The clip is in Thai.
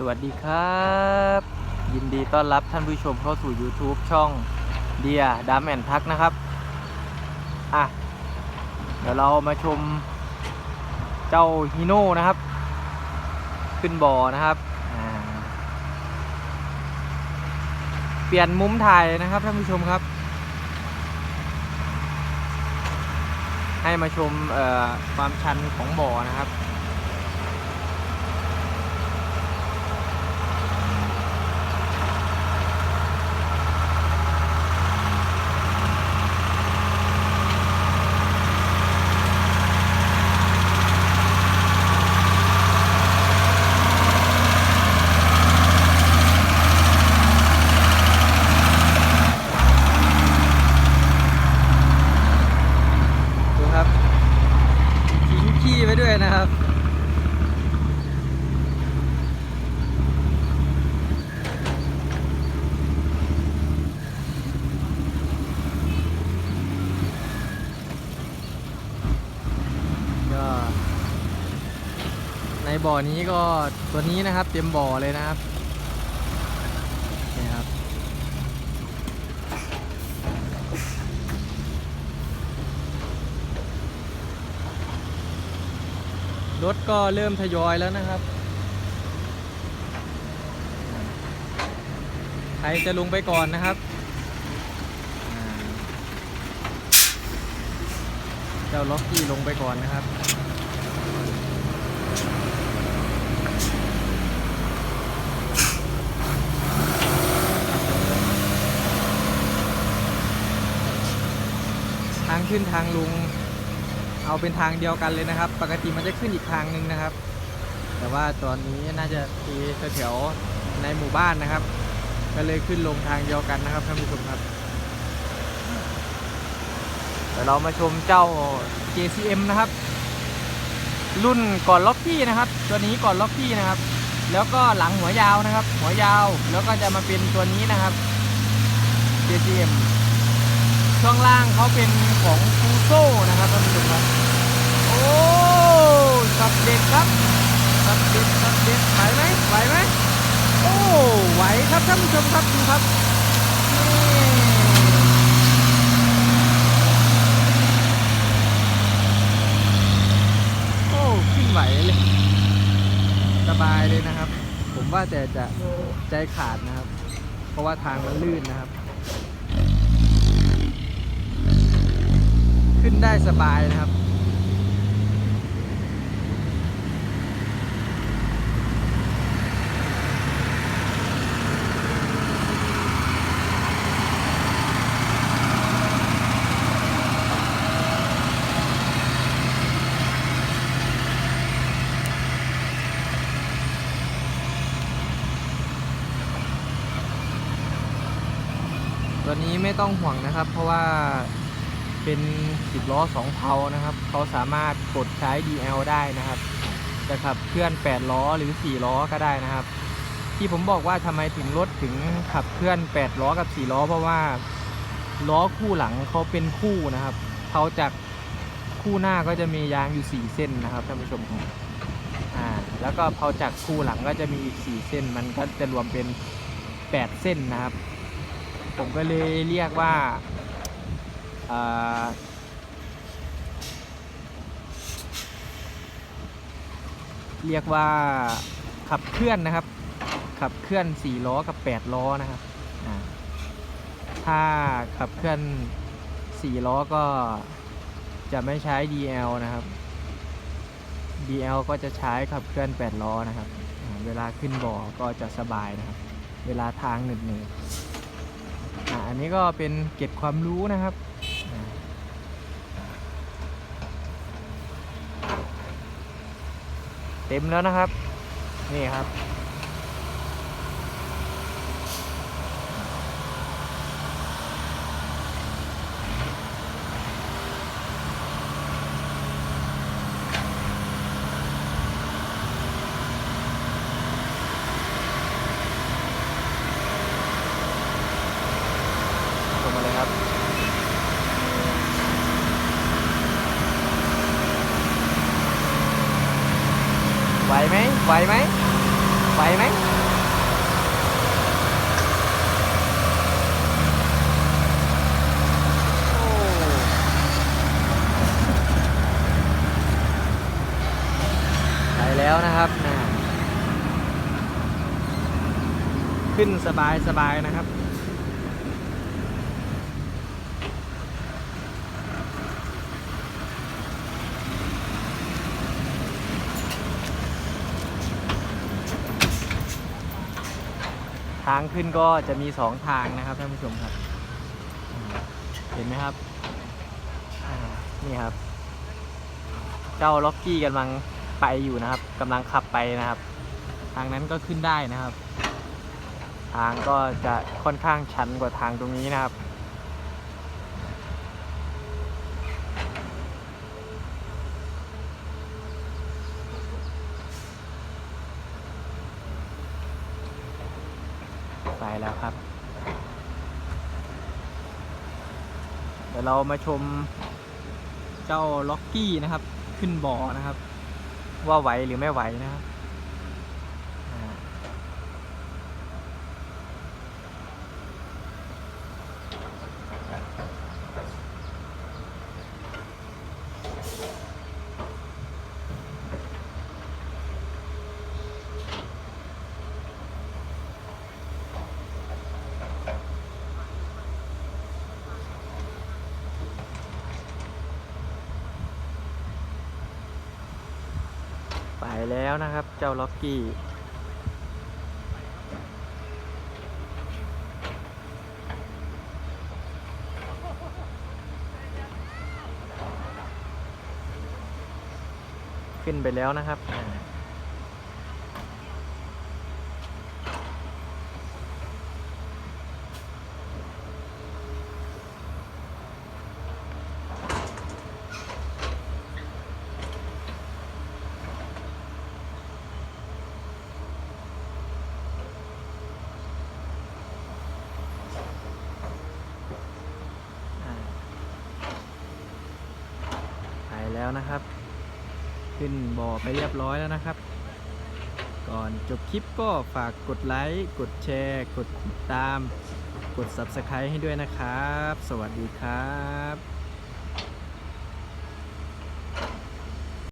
สวัสดีครับ ยินดีต้อนรับท่านผู้ชมเข้าสู่ YouTube ช่องเดียดัมแอนทักนะครับ อะ เดี๋ยวเรามาชมเจ้าฮีโน่นะครับ ขึ้นบ่อนะครับ เปลี่ยนมุมถ่ายนะครับท่านผู้ชมครับ ให้มาชมความชันของบ่อนะครับ ดูครับทิ้งขี้ไว้ด้วยนะครับ ก็ใน บ่อนี้ก็ตัวนี้นะครับ เต็มบ่อเลยนะครับนี่ครับรถก็เริ่มทยอยแล้วนะครับ ใครจะลงไปก่อนนะครับ เจ้าล็อกกี้ลงไปก่อนนะครับางขึ้นทางลงเอาเป็นทางเดียวกันเลยนะครับ ปกติมันจะขึ้นอีกทางหนึ่งนะครับ แต่ว่าตอนนี้น่าจะทีแถวในหมู่บ้านนะครับ ก็เลยขึ้นลงทางเดียวกันนะครับท่านผู้ชมครับเดี๋ยวเรามาชมเจ้า JCM นะครับ รุ่นก่อนล็อกกี้นะครับ ตัวนี้ก่อนล็อกกี้นะครับ แล้วก็หลังหัวยาวนะครับ หัวยาวแล้วก็จะมาเป็นตัวนี้นะครับ JCM ช่วงล่างเขาเป็นของฟูโซ่นะครับท่านผู้ชมครับโอ้สับเด็ดครับสับเด็ดสับเด็ดไหวไหมไหวไหมโอ้ไหวครับท่านผู้ชมครับดูครับนี่โอ้ขึ้นไหวเลยสบายเลยนะครับ ผมว่าแต่จะใจขาดนะครับ เพราะว่าทางมันลื่นนะครับ ขึ้น ได้สบายนะครับ ตัวนี้ไม่ต้องห่วงนะครับ เพราะว่า เป็น10ล้อ2เพานะครับ เขาสามารถกดใช้ DL ได้นะครับจะขับเคลื่อน8ล้อหรือ4ล้อก็ได้นะครับ ที่ผมบอกว่าทำไมถึงรถถึงขับเคลื่อน8ล้อกับ4ล้อ เพราะว่าล้อคู่หลังเขาเป็นคู่นะครับเขาจากคู่หน้าก็จะมียางอยู่ 4 เส้นนะครับท่านผู้ชมครับอ่าแล้วก็เพาจากคู่หลังก็จะมีอีก 4 เส้น มันก็จะรวมเป็น 8 เส้นนะครับ ผมก็เลยเรียกว่า เรียกว่าขับเคลื่อนนะครับ ขับเคลื่อน 4 ล้อกับ 8 ล้อนะครับถ้าขับเคลื่อน 4 ล้อก็จะไม่ใช้ DL นะครับ DL ก็จะใช้ขับเคลื่อน 8 ล้อนะครับ เวลาขึ้นบ่อก็จะสบายนะครับ เวลาทางหนึดหนืดๆอ่าอันนี้ก็เป็นเก็บความรู้นะครับอ่า เต็มแล้วนะครับ นี่ครับ ไปไหมไปไหมไปแล้วนะครับนะขึ้นสบายสบายนะครับ ทางขึ้นก็จะมีสองทางนะครับท่านผู้ชมครับ เห็นไหมครับนี่ครับ เจ้าล็อกกี้กำลังไปอยู่นะครับกำลังขับไปนะครับ ทางนั้นก็ขึ้นได้นะครับ ทางก็จะค่อนข้างชันกว่าทางตรงนี้นะครับ ไปแล้วครับ เดี๋ยวเรามาชมเจ้าล็อกกี้นะครับ ขึ้นบ่อนะครับ ว่าไหวหรือไม่ไหวนะครับ ไปแล้วนะครับ เจ้าล็อกกี้ ขึ้นไปแล้วนะครับ แล้วนะครับ ขึ้นบ่อไปเรียบร้อยแล้วนะครับ ก่อนจบคลิปก็ฝากกดไลค์กดแชร์ กดติดตาม กด Subscribe ให้ด้วยนะครับ สวัสดีครับ